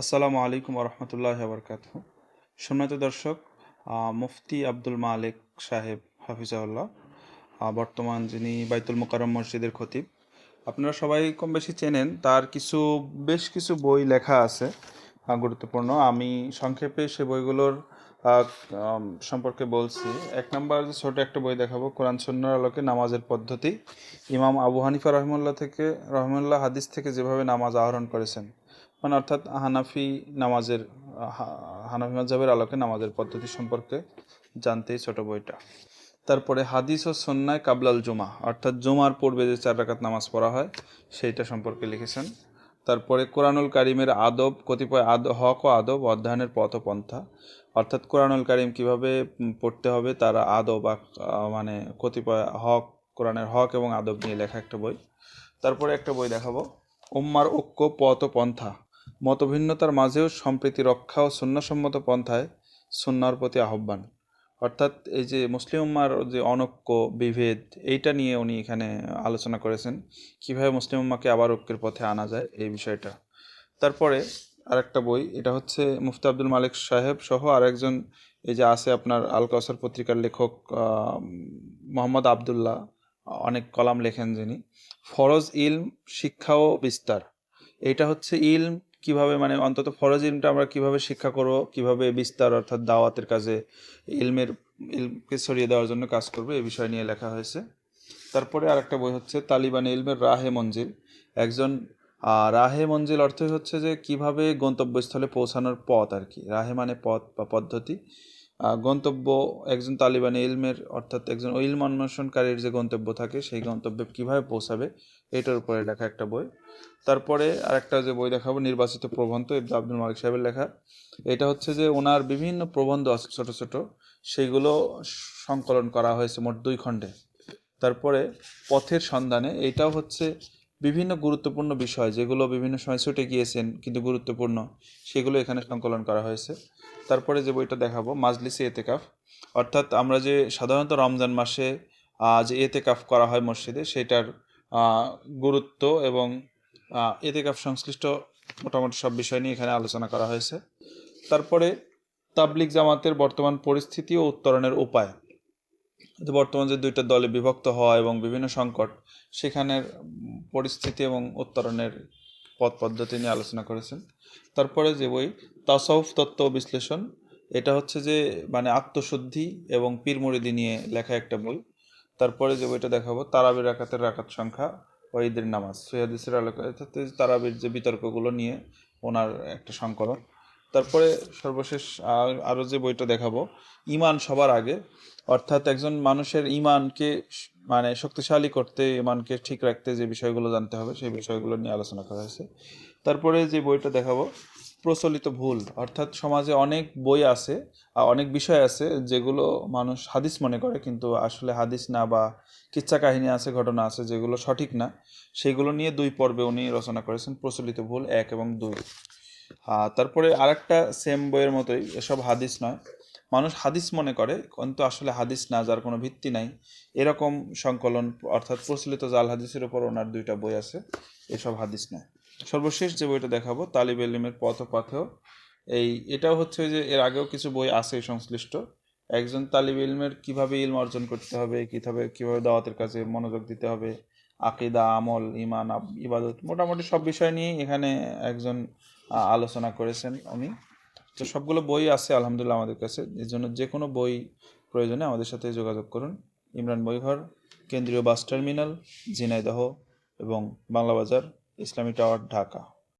আসসালামু আলাইকুম রহমতুল্লাহ বরকাত সম্মানিত দর্শক মুফতি আব্দুল মালিক সাহেব হাফিজাউল্লাহ বর্তমান যিনি বাইতুল মোকাররম মসজিদের খতিব, আপনারা সবাই কম বেশি চেনেন, তার কিছু, বেশ কিছু বই লেখা আছে গুরুত্বপূর্ণ। আমি সংক্ষেপে সে বইগুলোর সম্পর্কে বলছি। এক নম্বর যে ছোট একটা বই দেখাবো, কোরআন সন্ন্যার আলোকে নামাজের পদ্ধতি। ইমাম আবু হানিফা রহমুল্লাহ থেকে, রহমুল্লাহ হাদিস থেকে যেভাবে নামাজ আহরণ করেছেন মানে অর্থাৎ হানাফি নামাজের হানাফি মাযহাবের আলোকে নামাজের পদ্ধতি সম্পর্কে জানতে এই ছোট বইটা। তারপরে হাদিস ও সন্ন্যায় কাবলাল জুমা অর্থাৎ জুমার পূর্বে যে চার রাকাত নামাজ পড়া হয়, সেইটা সম্পর্কে লিখেছেন। তারপরে কোরআনুল কারিমের আদব, কতিপয় আদ, হক ও আদব অধ্যয়নের পথ ও পন্থা, অর্থাৎ কোরআনুল কারিম কীভাবে পড়তে হবে, তার আদব মানে কতিপয় হক, কোরআনের হক এবং আদব নিয়ে লেখা একটা বই। তারপরে একটা বই দেখাবো। উম্মার ঐক্য পথ ও পন্থা মতভিন্নতার মাঝেও সম্প্রীতি রক্ষা ও সুন্নাসম্মত পন্থায় সুন্নার প্রতি আহ্বান। অর্থাৎ এই যে মুসলিম উম্মার যে অনৈক্য, বিভেদ, এইটা নিয়ে উনি এখানে আলোচনা করেছেন। কীভাবে মুসলিম উম্মাকে আবার ঐক্যের পথে আনা যায়, এই বিষয়টা। তারপরে আরেকটা বই, এটা হচ্ছে মুফতি আব্দুল মালিক সাহেব সহ আরেকজন, এই যে আছে আপনার আল কাউসার পত্রিকার লেখক মোহাম্মদ আবদুল্লাহ, অনেক কলাম লেখেন যিনি। ফরজ ইলম, শিক্ষা ও বিস্তার। এটা হচ্ছে ইলম কীভাবে মানে অন্তত ফরজ ইলমটা আমরা কীভাবে শিক্ষা করব, কীভাবে বিস্তার অর্থাৎ দাওয়াতের কাজে ইলমের, ইলমকে সরিয়ে দেওয়ার জন্য কাজ করবে, এ বিষয় নিয়ে লেখা হয়েছে। তারপরে আর একটা বই হচ্ছে, তালিবান ইলমের রাহে মঞ্জিল। একজন রাহে মঞ্জিল অর্থই হচ্ছে যে কীভাবে গন্তব্যস্থলে পৌঁছানোর পথ আর কি। রাহে মানে পথ বা পদ্ধতি। গন্তব্য একজন তালিবানি ইলমের, অর্থাৎ একজন ইলম অন্বেষণকারীর যে গন্তব্য থাকে, সেই গন্তব্যে কীভাবে পৌঁছাবে, এটার উপরে লেখা একটা বই। তারপরে আরেকটা যে বই দেখাবো, নির্বাচিত প্রবন্ধ, ইবনে আব্দুল মালিক সাহেবের লেখা। এটা হচ্ছে যে ওনার বিভিন্ন প্রবন্ধ আছে ছোটো ছোটো, সেইগুলো সংকলন করা হয়েছে মোট দুই খণ্ডে। তারপরে পথের সন্ধানে, এটাও হচ্ছে বিভিন্ন গুরুত্বপূর্ণ বিষয় যেগুলো বিভিন্ন সময় ছুটে গিয়েছেন, কিন্তু গুরুত্বপূর্ণ, সেগুলো এখানে সংকলন করা হয়েছে। তারপরে যে বইটা দেখাবো, মাজলিসে এতেকাফ। অর্থাৎ আমরা যে সাধারণত রমজান মাসে যে এতেকাফ করা হয় মসজিদে, সেটার গুরুত্ব এবং এতেকাফ সংশ্লিষ্ট মোটামুটি সব বিষয় নিয়ে এখানে আলোচনা করা হয়েছে। তারপরে তাবলিক জামাতের বর্তমান পরিস্থিতি ও উত্তরণের উপায়। বর্তমান যে দুইটা দলে বিভক্ত হওয়া এবং বিভিন্ন সংকট, সেখানের পরিস্থিতি এবং উত্তরণের পথ পদ্ধতি নিয়ে আলোচনা করেছেন। তারপরে যে বই তাসাউফ তত্ত্ব বিশ্লেষণ, এটা হচ্ছে যে মানে আত্মশুদ্ধি এবং পীর মুরিদি নিয়ে লেখা একটা বই। তারপরে যে বইটা দেখাবো, তারাবির রাকাতের রাকাত সংখ্যা ও ঈদের নামাজ। সৈয়াদিসের আলোকে তারাবির যে বিতর্কগুলো নিয়ে ওনার একটা সংকলন। তারপরে সর্বশেষ আর- আরও যে বইটা দেখাবো, ইমান সবার আগে। অর্থাৎ একজন মানুষের ইমানকে মানে শক্তিশালী করতে, ইমানকে ঠিক রাখতে যে বিষয়গুলো জানতে হবে, সেই বিষয়গুলো নিয়ে আলোচনা করা হয়েছে। তারপরে যে বইটা দেখাবো, প্রচলিত ভুল। অর্থাৎ সমাজে অনেক বই আছে অনেক বিষয় আছে যেগুলো মানুষ হাদিস মনে করে, কিন্তু আসলে হাদিস না বা কিচ্ছা কাহিনী আছে, ঘটনা আছে যেগুলো সঠিক না, সেগুলো নিয়ে দুই পর্বে উনি রচনা করেছেন, প্রচলিত ভুল এক এবং দুই। তারপরে আরেকটা সেম বইয়ের মতোই, এসব হাদিস নয়। মানুষ হাদিস মনে করে, কিন্তু আসলে হাদিস না, যার কোনো ভিত্তি নাই। এরকম সংকলন, অর্থাৎ প্রচলিত জাল হাদিসের উপর ওনার দুইটা বই আছে, এসব হাদিস নয়। সর্বশেষ যে বইটা দেখাবো, তালিব ইলমের পথ পাথেও এই, এটাও হচ্ছে যে এর আগেও কিছু বই আছে সংশ্লিষ্ট। একজন তালিব ইলমের কীভাবে ইলম অর্জন করতে হবে, কীভাবে কীভাবে দাওয়াতের কাছে মনোযোগ দিতে হবে, আকিদা, আমল ইমান ইবাদত, মোটামুটি সব বিষয় নিয়ে এখানে একজন আলোচনা করেছেন উনি। তো সবগুলো বই আছে আলহামদুলিল্লাহ আমাদের কাছে। এর জন্য যে কোনো বই প্রয়োজনে আমাদের সাথে যোগাযোগ করুন। ইমরান বইঘর কেন্দ্রীয় বাস টার্মিনাল, ঝিনাইদহ এবং বাংলা বাজার, ইসলামী টাওয়ার, ঢাকা।